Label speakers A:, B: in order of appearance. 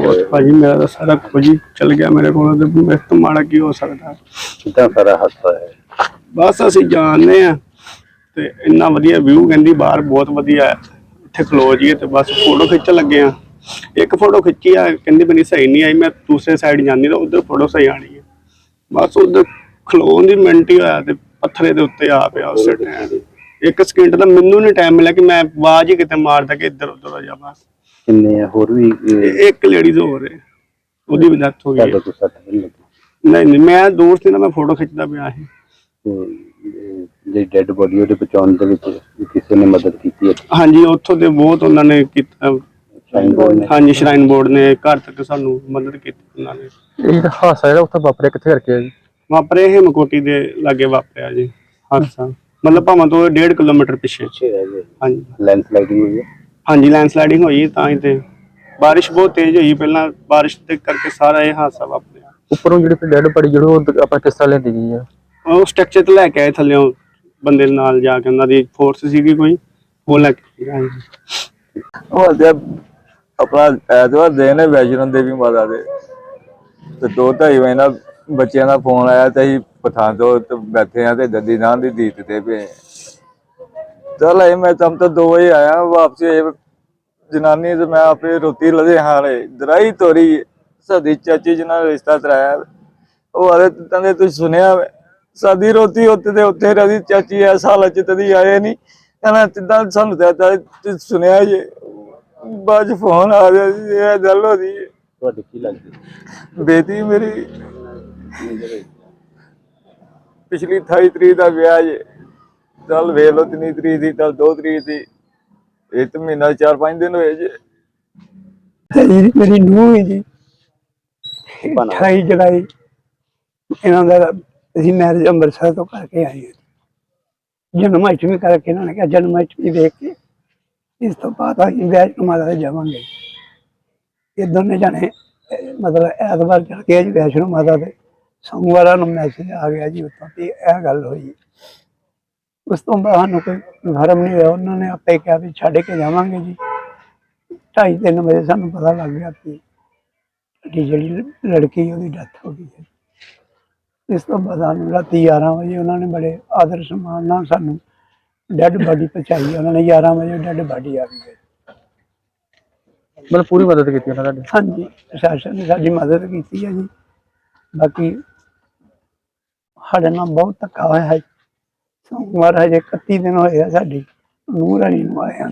A: ਤੁਹਾਡੇ
B: ਭਾਜੀ ਮੇਰਾ ਤਾਂ ਸਾਰਾ ਕੁਝ ਹੀ ਚਲ ਗਿਆ ਮੇਰੇ ਕੋਲ ਤੇ ਮੇਰੇ ਤੋਂ ਮਾੜਾ ਕੀ ਹੋ ਸਕਦਾ?
A: ਕਿੱਦਾਂ ਸਾਰਾ ਹਾਦਸਾ ਹੈ?
B: ਬਸ ਅਸੀਂ ਜਾਣਦੇ ਆ ਤੇ ਇੰਨਾ ਵਧੀਆ ਵਿਊ ਕਹਿੰਦੀ ਬਾਹਰ ਬਹੁਤ ਵਧੀਆ ਹੈ। ਇੱਥੇ ਖਲੋ ਜੀਏ ਤੇ ਬਸ ਫੋਟੋ ਖਿੱਚਣ ਲੱਗੇ ਆ ਇੱਕ ਫੋਟੋ ਖਿੱਚੀ ਆ ਕਹਿੰਦੀ ਬਣੀ ਸਹੀ ਨਹੀਂ ਆਈ ਮੈਂ ਦੂਸਰੇ ਸਾਈਡ ਜਾਂਦੀ ਤਾਂ ਉਧਰ ਫੋਟੋ ਸਹੀ ਆਣੀ ਹੈ। ਬਸ ਉਧਰ ਖਲੋਣ ਦੀ ਮਿੰਟ ਹੀ ਹੋਇਆ ਤੇ ਪੱਥਰੇ ਦੇ ਉੱਤੇ ਆ ਪਿਆ ਉਸੇ ਟਾਈਮ ਇੱਕ ਸਕਿੰਟ ਦਾ ਮੈਨੂੰ ਨਹੀਂ ਟਾਈਮ ਮਿਲਿਆ ਕਿ ਮੈਂ ਆਵਾਜ਼ ਹੀ ਕਿਤੇ ਮਾਰਦਾ ਕਿ ਇੱਧਰ ਉੱਧਰ ਹੋ ਜਾ ਬਸ।
A: ਕਿੰਨੇ ਆ? ਹੋਰ ਵੀ
B: ਇਹ ਇੱਕ ਲੇਡੀਜ਼ ਹੋਰ ਹੈ। ਉਹਦੀ ਵੀ ਡੈਥ ਹੋ ਗਈ
A: ਤੁਹਾਡੇ ਕੋਲ ਸੱਟ ਨਹੀਂ ਲੱਗੀ
B: ਨਹੀਂ ਨਹੀਂ ਮੈਂ ਦੂਰ ਸੀ ਨਾ ਮੈਂ ਫੋਟੋ ਖਿੱਚਦਾ ਪਿਆ ਸੀ।
A: ਤੇ ਜਿਹੜੀ ਡੈੱਡ ਬੋਡੀ ਉਹਦੇ ਬਚਾਉਣ ਦੇ ਵਿੱਚ ਵੀ ਕਿਸੇ ਨੇ ਮਦਦ ਕੀਤੀ ਹੈ?
B: ਹਾਂਜੀ ਉੱਥੋਂ ਦੇ ਬਹੁਤ ਉਹਨਾਂ ਨੇ ਕੀਤਾ।
A: ਸਾਈਨ ਬੋਰਡ ਨੇ?
B: ਹਾਂਜੀ ਸ਼ਰਾਈਨ ਬੋਰਡ ਨੇ ਘਰ ਤੱਕ ਸਾਨੂੰ ਮਦਦ ਕੀਤੀ ਉਹਨਾਂ ਨੇ।
C: ਇਹ ਜਿਹੜਾ ਹਾਦਸਾ ਜਿਹੜਾ ਉੱਥੇ ਵਾਪਰਿਆ ਕਿੱਥੇ ਕਰਕੇ ਆ ਜੀ?
B: ਵਾਪਰੇ ਹਿਮਕੋਟੀ ਦੇ ਲਾਗੇ ਵਾਪਰਿਆ ਜੀ ਹਾਦਸਾ। ਮਤਲਬ ਭਾਵਾਂ ਤੋਂ 1.5 ਕਿਲੋਮੀਟਰ ਪਿੱਛੇ।
A: ਪਿੱਛੇ ਰਹਿ ਗਏ।
B: ਹਾਂਜੀ।
A: ਲੈਂਡਸਲਾਈਡਿੰਗ ਹੋਈ ਹੈ?
B: ਹਾਂਜੀ ਲੈਂਡਸਲਾਈਡਿੰਗ ਹੋਈ ਤਾਂ ਹੀ ਤੇ। ਬਾਰਿਸ਼ ਬਹੁਤ ਤੇਜ਼ ਹੋਈ ਪਹਿਲਾਂ ਬਾਰਿਸ਼ ਦੇ ਕਰਕੇ ਸਾਰਾ ਇਹ ਹਾਦਸਾ ਵਾਪਰਿਆ।
C: ਉੱਪਰੋਂ ਜਿਹੜੀ ਡੈਡ ਬੜੀ ਜਿਹੜੀ ਉਹ ਆਪਾਂ ਕਿਸ ਤਰ੍ਹਾਂ ਲੈਂਦੀ ਗਈ ਆ?
B: ਉਹ ਸਟਰਕਚਰ ਤੇ ਲੈ ਕੇ ਆਏ ਥੱਲੇੋਂ ਬੰਦੇ ਨਾਲ ਜਾ ਕੇ ਉਹਨਾਂ ਦੀ ਫੋਰਸ ਸੀਗੀ ਕੋਈ ਉਹ ਲੈ ਕੇ ਆਏ। ਹਾਂਜੀ।
D: ਉਹ ਅੱਜ ਆਪਣਾ ਐਤਵਾਰ ਦੇ ਨੇ ਵੈਸ਼ਨੋ ਦੇਵੀ ਮਾਤਾ ਦੇ। ਤੇ ਦੋ ਢਾਈ ਵਜੇ ਨਾਲ ਬੱਚਿਆਂ ਦਾ ਫੋਨ ਆਇਆ ਤੇ ਅਸੀਂ ਪਠਾਨਕੋਟ ਬੈਠੇ ਆ ਤੇ ਦੱਦੀ ਨਾਂ ਦੀ ਦੀਤ ਤੇ ਪਏ ਚਲ ਇਹ ਮੈਂ ਤਮ ਤਾਂ 2 ਵਜੇ ਆਇਆ ਵਾਪਸ ਇਹ ਜਨਾਨੀ ਤੇ ਮੈਂ ਆਪੇ ਰੋਟੀ ਲਦੇ ਹਾਲੇ ਦਰਾਈ ਤੋਰੀ ਸਾਡੀ ਚਾਚੀ ਜਨਾਂ ਰਿਸ਼ਤਾ ਤਰਾਇਆ ਉਹ ਆਲੇ ਤੰਦੇ ਤੁਸੀਂ ਸੁਣਿਆ? ਸਾਡੀ ਰੋਟੀ ਉੱਤੇ ਤੇ ਉੱਥੇ ਰਹੀ ਚਾਚੀ ਐ ਸਾਲ ਚ ਤਦੀ ਆਏ ਨਹੀਂ ਕਹਿੰਦਾ ਤਿੱਦਾਂ ਸਾਨੂੰ ਤਾਂ ਤਾਂ ਤੁਸੀਂ ਸੁਣਿਆ ਜੇ? ਬਾਅਦ ਫੋਨ ਆ ਗਿਆ ਜੀ ਇਹ ਗੱਲ ਹੋ ਹੈ
A: ਤੁਹਾਡੇ ਕੀ ਲੱਗਦੀ?
D: ਬੇਟੀ ਮੇਰੀ ਪਿਛਲੀ 28 ਤਰੀਕ ਦਾ ਵਿਆਹ ਜੇ। ਚੱਲ ਵੇਖ ਲਓ ਤਿੰਨੀ ਤਰੀਕ ਦੀ ਚੱਲ 2 ਤਰੀਕ ਦੀ। ਇਹ ਤਾਂ ਮਹੀਨਾ 4-5 ਦਿਨ ਹੋਏ ਜੇ।
E: ਮੇਰੀ ਮੇਰੀ ਨੂੰਹ ਹੈ ਜੀ।
A: ਬਣਾ।
E: 28 ਜੁਲਾਈ। ਇਹਨਾਂ ਦਾ ਅਸੀਂ ਮੈਰਿਜ ਅੰਮ੍ਰਿਤਸਰ ਤੋਂ ਕਰਕੇ ਆਏ ਹਾਂ। ਜਨਮ ਅਸ਼ਟਮੀ ਕਰਕੇ ਇਹਨਾਂ ਨੇ ਕਿਹਾ ਜਨਮ ਅਸ਼ਟਮੀ ਦੇਖ ਕੇ ਇਸ ਤੋਂ ਬਾਅਦ ਅਸੀਂ ਵੈਸ਼ਨੋ ਮਾਤਾ ਦੇ ਜਾਵਾਂਗੇ। ਇਹ ਦੋਨੇ ਜਾਣੇ ਮਤਲਬ ਐਤਵਾਰ ਚੜ ਕੇ ਜੀ ਵੈਸ਼ਨੋ ਮਾਤਾ ਦੇ। ਸੋਮਵਾਰਾਂ ਨੂੰ ਮੈਸੇਜ ਆ ਗਿਆ ਜੀ ਉੱਥੋਂ ਵੀ ਇਹ ਗੱਲ ਹੋਈ। ਉਸ ਤੋਂ ਬਾਅਦ ਸਾਨੂੰ ਕੋਈ ਫਰਮ ਨਹੀਂ ਹੋਇਆ ਉਹਨਾਂ ਨੇ ਆਪੇ ਕਿਹਾ ਵੀ ਛੱਡ ਕੇ ਜਾਵਾਂਗੇ ਜੀ। ਢਾਈ ਤਿੰਨ ਵਜੇ ਸਾਨੂੰ ਪਤਾ ਲੱਗ ਗਿਆ ਕਿ ਸਾਡੀ ਜਿਹੜੀ ਲੜਕੀ ਉਹਦੀ ਡੈਥ ਹੋ ਗਈ ਹੈ। ਇਸ ਤੋਂ ਬਾਅਦ ਸਾਨੂੰ ਰਾਤੀ 11 ਵਜੇ ਉਹਨਾਂ ਨੇ ਬੜੇ ਆਦਰ ਸਨਮਾਨ ਨਾਲ ਸਾਨੂੰ ਡੈੱਡ ਬਾਡੀ ਪਹੁੰਚਾਈ ਉਹਨਾਂ ਨੇ 11 ਵਜੇ ਡੈੱਡ ਬਾਡੀ ਆ ਗਈ।
C: ਮਤਲਬ ਪੂਰੀ ਮਦਦ ਕੀਤੀ ਉਹਨਾਂ ਤੁਹਾਡੀ
E: ਹਾਂਜੀ ਪ੍ਰਸ਼ਾਸਨ ਨੇ ਸਾਡੀ ਮਦਦ ਕੀਤੀ ਹੈ ਜੀ। ਬਾਕੀ ਸਾਡੇ ਨਾਲ ਬਹੁਤ ਧੱਕਾ ਹੋਇਆ ਹੈ। ਸੋਮਵਾਰ ਹਜੇ 31 ਦਿਨ ਹੋਏ ਆ ਸਾਡੀ ਨੂੰਹ ਰਾਣੀ ਨੂੰ ਆਏ ਹਾਂ